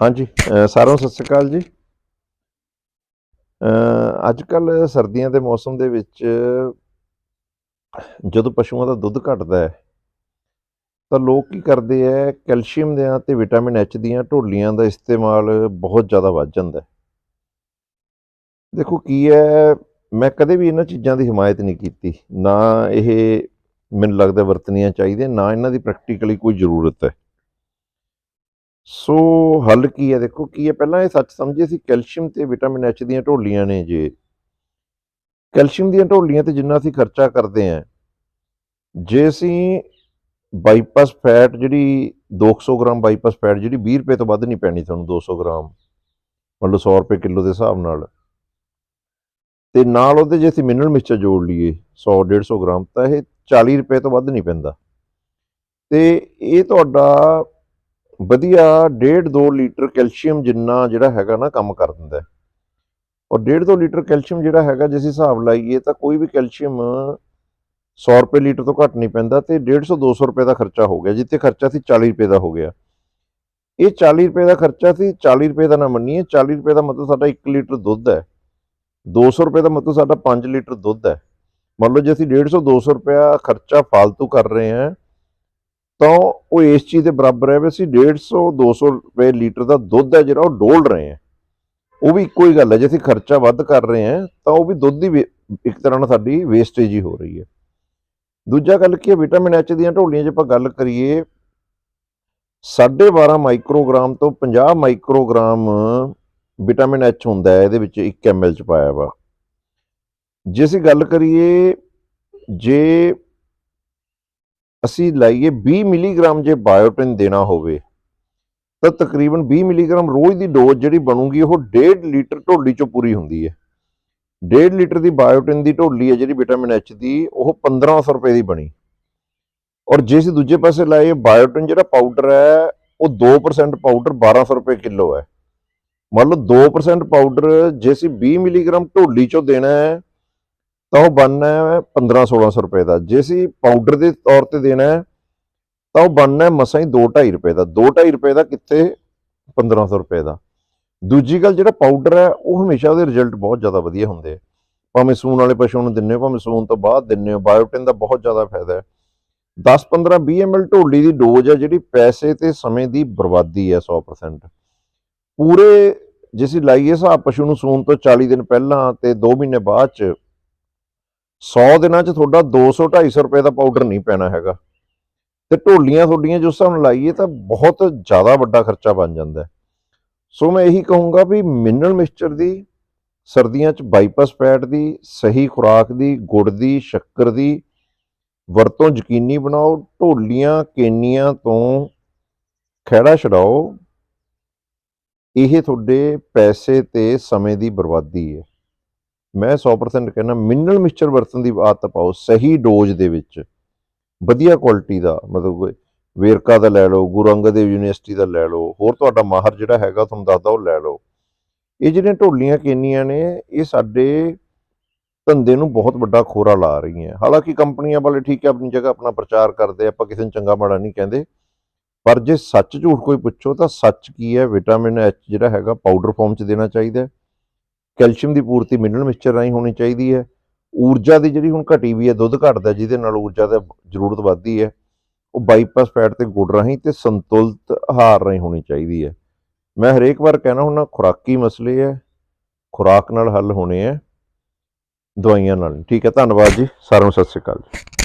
ਹਾਂਜੀ, ਅਹ ਸਾਰਿਆਂ ਨੂੰ ਸਤਿ ਸ਼੍ਰੀ ਅਕਾਲ ਜੀ। ਅੱਜ ਕੱਲ ਸਰਦੀਆਂ ਦੇ ਮੌਸਮ ਦੇ ਵਿੱਚ ਜਦੋਂ ਪਸ਼ੂਆਂ ਦਾ ਦੁੱਧ ਘਟਦਾ ਹੈ, ਤਾਂ ਲੋਕ ਕੀ ਕਰਦੇ ਹੈ, ਕੈਲਸ਼ੀਅਮ ਦੀਆਂ ਤੇ ਵਿਟਾਮਿਨ ਐਚ ਦੀਆਂ ਢੋਲੀਆਂ ਦਾ ਇਸਤੇਮਾਲ ਬਹੁਤ ਜ਼ਿਆਦਾ ਵੱਧ ਜਾਂਦਾ ਦੇਖੋ ਕੀ ਹੈ, ਮੈਂ ਕਦੇ ਵੀ ਇਹਨਾਂ ਚੀਜ਼ਾਂ ਦੀ ਹਮਾਇਤ ਨਹੀਂ ਕੀਤੀ। ਨਾ ਇਹ ਮੈਨੂੰ ਲੱਗਦਾ ਵਰਤਣੀਆਂ ਚਾਹੀਦੀਆਂ, ਨਾ ਇਹਨਾਂ ਦੀ ਪ੍ਰੈਕਟੀਕਲੀ ਕੋਈ ਜ਼ਰੂਰਤ ਹੈ। ਸੋ ਹੱਲ ਕੀ ਹੈ? ਦੇਖੋ ਕੀ ਹੈ? ਪਹਿਲਾਂ ਇਹ ਸੱਚ ਸਮਝੇ ਸੀ ਕੈਲਸ਼ੀਅਮ ਤੇ ਵਿਟਾਮਿਨ ਐਚ ਦੀਆਂ ਢੋਲੀਆਂ ਨੇ ਜੇ। ਕੈਲਸ਼ੀਅਮ ਦੀਆਂ ਢੋਲੀਆਂ ਤੇ ਜਿੰਨਾ ਅਸੀਂ ਖਰਚਾ ਕਰਦੇ ਆਂ ਜੇ ਅਸੀਂ ਬਾਈਪਾਸ ਫੈਟ ਜਿਹੜੀ 200 ਗ੍ਰਾਮ ਬਾਈਪਾਸ ਫੈਟ ਜਿਹੜੀ 20 ਰੁਪਏ ਤੋਂ ਵੱਧ ਨਹੀਂ ਪੈਣੀ ਤੁਹਾਨੂੰ 200 ਗ੍ਰਾਮ, ਮੰਨ ਲਓ 100 ਰੁਪਏ ਕਿਲੋ ਦੇ ਹਿਸਾਬ ਨਾਲ। ਤੇ ਨਾਲ ਉਹਦੇ ਜੇ ਅਸੀਂ ਮਿਨਰਲ ਮਿਕਸਚਰ ਜੋੜ ਲਈਏ 100 150 ਗ੍ਰਾਮ, ਤਾਂ ਇਹ 40 ਰੁਪਏ ਤੋਂ ਵੱਧ ਨਹੀਂ ਪੈਂਦਾ। ਤੇ ਇਹ ਤੁਹਾਡਾ ਵਧੀਆ 1.5 2 ਲੀਟਰ ਕੈਲਸ਼ੀਅਮ ਜਿੰਨਾ ਜਿਹੜਾ ਹੈਗਾ ਨਾ ਕੰਮ ਕਰ ਦਿੰਦਾ ਔਰ 1.5 2 ਲੀਟਰ ਕੈਲਸ਼ੀਅਮ ਜਿਹੜਾ ਹੈਗਾ ਜੇ ਅਸੀਂ ਹਿਸਾਬ ਲਾਈਏ ਤਾਂ ਕੋਈ ਵੀ ਕੈਲਸ਼ੀਅਮ 100 ਰੁਪਏ ਲੀਟਰ ਤੋਂ ਘੱਟ ਨਹੀਂ ਪੈਂਦਾ ਤੇ 150 200 ਰੁਪਏ ਦਾ ਖਰਚਾ ਹੋ ਗਿਆ, ਜਿੱਥੇ ਖਰਚਾ ਸੀ 40 ਰੁਪਏ ਦਾ ਹੋ ਗਿਆ। ਇਹ 40 ਰੁਪਏ ਦਾ ਖਰਚਾ ਸੀ 40 ਰੁਪਏ ਦਾ ਨਾ ਮੰਨੀਏ 40 ਰੁਪਏ ਦਾ ਮਤਲਬ ਸਾਡਾ 1 ਲੀਟਰ ਦੁੱਧ ਹੈ। 200 ਰੁਪਏ ਦਾ ਮਤਲਬ ਸਾਡਾ 5 ਲੀਟਰ ਦੁੱਧ ਹੈ। ਮੰਨ ਲਓ ਜੇ ਅਸੀਂ 150 200 ਰੁਪਇਆ ਖਰਚਾ ਫालतू ਕਰ ਰਹੇ ਹਾਂ ਤਾਂ ਉਹ ਇਸ ਚੀਜ਼ ਦੇ ਬਰਾਬਰ ਹੈ ਵੀ ਅਸੀਂ 150 200 ਰੁਪਏ ਲੀਟਰ ਦਾ ਦੁੱਧ ਹੈ ਜਿਹੜਾ ਉਹ ਡੋਲ ਰਹੇ ਹਾਂ। ਉਹ ਵੀ ਇੱਕੋ ਹੀ ਗੱਲ ਹੈ, ਜੇ ਅਸੀਂ ਖਰਚਾ ਵੱਧ ਕਰ ਰਹੇ ਹਾਂ, ਤਾਂ ਉਹ ਵੀ ਦੁੱਧ ਦੀ ਵੇ- ਇੱਕ ਤਰ੍ਹਾਂ ਨਾਲ ਸਾਡੀ ਵੇਸਟੇਜ ਹੀ ਹੋ ਰਹੀ ਹੈ। ਦੂਜਾ ਗੱਲ ਕੀ ਹੈ ਵਿਟਾਮਿਨ ਐਚ ਦੀਆਂ ਢੋਲੀਆਂ ਜੇ ਆਪਾਂ ਗੱਲ ਕਰੀਏ 12.5 ਮਾਈਕਰੋਗ੍ਰਾਮ ਤੋਂ 50 ਮਾਈਕਰੋਗ੍ਰਾਮ ਵਿਟਾਮਿਨ ਐਚ ਹੁੰਦਾ ਹੈ, ਇਹਦੇ ਵਿੱਚ 1 ml ਚ ਪਾਇਆ ਵਾ। ਜੇ ਅਸੀਂ ਗੱਲ ਕਰੀਏ, ਜੇ ਅਸੀਂ ਲਾਈਏ 20 ਮਿਲੀਗ੍ਰਾਮ ਜੇ ਬਾਇਓਟਿਨ ਦੇਣਾ ਹੋਵੇ, ਤਾਂ ਤਕਰੀਬਨ 20 ਮਿਲੀਗ੍ਰਾਮ ਰੋਜ਼ ਦੀ ਡੋਜ਼ ਜਿਹੜੀ ਬਣੂਗੀ ਉਹ 1.5 ਲੀਟਰ ਢੋਲੀ ਚੋਂ ਪੂਰੀ ਹੁੰਦੀ ਹੈ। 1.5 ਲੀਟਰ ਦੀ ਬਾਇਓਟਿਨ ਦੀ ਢੋਲੀ ਹੈ ਜਿਹੜੀ ਵਿਟਾਮਿਨ ਐਚ ਦੀ, ਉਹ 1500 ਰੁਪਏ ਦੀ ਬਣੀ। ਔਰ ਜੇ ਅਸੀਂ ਦੂਜੇ ਪਾਸੇ ਲਾਈਏ, ਬਾਇਓਟਿਨ ਜਿਹੜਾ ਪਾਊਡਰ ਹੈ, ਉਹ 2% ਪਾਊਡਰ 1200 ਰੁਪਏ ਕਿਲੋ ਹੈ। ਮੰਨ ਲਓ 2% ਪਾਊਡਰ ਜੇ ਅਸੀਂ 20 ਮਿਲੀਗ੍ਰਾਮ ਢੋਲੀ ਚੋਂ ਦੇਣਾ ਹੈ ਤਾਂ ਉਹ ਬਣਨਾ ਹੈ 15 1600 ਰੁਪਏ ਦਾ। ਜੇ ਅਸੀਂ ਪਾਊਡਰ ਦੇ ਤੌਰ ਤੇ ਦੇਣਾ ਹੈ, ਤਾਂ ਉਹ ਬਣਨਾ ਹੈ ਮਸਾਂ ਹੀ 2.5 ਰੁਪਏ ਦਾ। 2.5 ਰੁਪਏ ਦਾ ਕਿੱਥੇ? 1500 ਰੁਪਏ ਦਾ। ਦੂਜੀ ਗੱਲ ਜਿਹੜਾ ਪਾਊਡਰ ਹੈ, ਉਹ ਹਮੇਸ਼ਾ ਉਹਦੇ ਰਿਜ਼ਲਟ ਬਹੁਤ ਜ਼ਿਆਦਾ ਵਧੀਆ ਹੁੰਦੇ ਆ। ਭਾਵੇਂ ਸੂਣ ਵਾਲੇ ਪਸ਼ੂ ਨੂੰ ਦਿੰਨੇ ਹੋ, ਭਾਵੇਂ ਸੂਣ ਤੋਂ ਬਾਅਦ ਦਿੰਨੇ ਹੋ ਬਾਇਓਟਿਨ ਦਾ ਬਹੁਤ ਜ਼ਿਆਦਾ ਫਾਇਦਾ ਹੈ। 10 15 20 ml ਢੋਲੀ ਦੀ ਡੋਜ਼ ਹੈ ਜਿਹੜੀ ਪੈਸੇ ਤੇ ਸਮੇਂ ਦੀ ਬਰਬਾਦੀ ਹੈ 100% ਪੂਰੇ ਜੇ ਅਸੀਂ ਲਾਈਏ ਹਿਸਾਬ, ਪਸ਼ੂ ਨੂੰ ਸੂਣ ਤੋਂ 40 ਦਿਨ ਪਹਿਲਾਂ ਤੇ 2 ਮਹੀਨੇ ਬਾਅਦ ਚ 100 ਦਿਨਾਂ ਚ ਤੁਹਾਡਾ 200 250 ਰੁਪਏ ਦਾ ਪਾਊਡਰ ਨਹੀਂ ਪੈਣਾ ਹੈਗਾ। ਤੇ ਢੋਲੀਆਂ ਤੁਹਾਡੀਆਂ ਜੋ ਸਾਨੂੰ ਲਾਈਏ ਤਾਂ ਬਹੁਤ ਜ਼ਿਆਦਾ ਵੱਡਾ ਖਰਚਾ ਬਣ ਜਾਂਦਾ ਸੋ ਮੈਂ ਇਹੀ ਕਹੂੰਗਾ ਵੀ ਮਿਨਰਲ ਮਿਕਸਚਰ ਦੀ, ਸਰਦੀਆਂ ਚ ਬਾਈਪਾਸ ਪੈਟ ਦੀ, ਸਹੀ ਖੁਰਾਕ ਦੀ, ਗੁੜ ਦੀ, ਸ਼ੱਕਰ ਦੀ ਵਰਤੋਂ ਯਕੀਨੀ ਬਣਾਓ, ਢੋਲੀਆਂ ਕੇਨੀਆਂ ਤੋਂ ਖਹਿੜਾ ਛਡਾਓ। ਇਹ ਤੁਹਾਡੇ ਪੈਸੇ ਤੇ ਸਮੇਂ ਦੀ ਬਰਬਾਦੀ ਹੈ। ਮੈਂ 100% ਕਹਿੰਦਾ ਮਿਨਰਲ ਮਿਕਸਚਰ ਵਰਤਣ ਦੀ ਆਦਤ ਪਾਓ, ਸਹੀ ਡੋਜ਼ ਦੇ ਵਿੱਚ। ਵਧੀਆ ਕੁਆਲਿਟੀ ਦਾ, ਮਤਲਬ ਵੇਰਕਾ ਦਾ ਲੈ ਲਓ, ਗੁਰੂ ਅੰਗਦ ਦੇਵ ਯੂਨੀਵਰਸਿਟੀ ਦਾ ਲੈ ਲਓ, ਹੋਰ ਤੁਹਾਡਾ ਮਾਹਰ ਜਿਹੜਾ ਹੈਗਾ ਤੁਹਾਨੂੰ ਦੱਸਦਾ ਉਹ ਲੈ ਲਓ। ਇਹ ਜਿਹੜੀਆਂ ਢੋਲੀਆਂ ਕੇਨੀਆਂ ਨੇ, ਇਹ ਸਾਡੇ ਧੰਦੇ ਨੂੰ ਬਹੁਤ ਵੱਡਾ ਖੋਰਾ ਲਾ ਰਹੀਆਂ। ਹਾਲਾਂਕਿ ਕੰਪਨੀਆਂ ਵਾਲੇ ਠੀਕ ਹੈ, ਆਪਣੀ ਜਗ੍ਹਾ ਆਪਣਾ ਪ੍ਰਚਾਰ ਕਰਦੇ ਆਪਾਂ ਕਿਸੇ ਨੂੰ ਚੰਗਾ ਮਾੜਾ ਨਹੀਂ ਕਹਿੰਦੇ। ਪਰ ਜੇ ਸੱਚ ਝੂਠ ਕੋਈ ਪੁੱਛੋ ਤਾਂ ਸੱਚ ਕੀ ਹੈ? ਵਿਟਾਮਿਨ ਐਚ ਜਿਹੜਾ ਹੈਗਾ ਪਾਊਡਰ ਫਾਰਮ 'ਚ ਦੇਣਾ ਚਾਹੀਦਾ ਕੈਲਸ਼ੀਅਮ ਦੀ ਪੂਰਤੀ ਮਿਨਰਲ ਮਿਕਸਚਰ ਰਾਹੀਂ ਹੋਣੀ ਚਾਹੀਦੀ ਹੈ। ਊਰਜਾ ਦੀ ਜਿਹੜੀ ਹੁਣ ਘਟੀ ਵੀ ਹੈ, ਦੁੱਧ ਘਟਦਾ ਜਿਹਦੇ ਨਾਲ ਊਰਜਾ ਦੀ ਜ਼ਰੂਰਤ ਵੱਧਦੀ ਹੈ, ਉਹ ਬਾਈਪਾਸ ਫੈਟ ਤੇ ਗੁੜ ਰਾਹੀਂ ਤੇ ਸੰਤੁਲਿਤ ਆਹਾਰ ਰਾਹੀਂ ਹੋਣੀ ਚਾਹੀਦੀ ਹੈ। ਮੈਂ ਹਰੇਕ ਵਾਰ ਕਹਿਣਾ ਹੁੰਦਾ, ਖੁਰਾਕੀ ਮਸਲੇ ਹੈ, ਖੁਰਾਕ ਨਾਲ ਹੱਲ ਹੋਣੇ ਹੈ, ਦਵਾਈਆਂ ਨਾਲ। ਠੀਕ ਹੈ, ਧੰਨਵਾਦ ਜੀ। ਸਾਰਿਆਂ ਨੂੰ ਸਤਿ ਸ਼੍ਰੀ ਅਕਾਲ ਜੀ।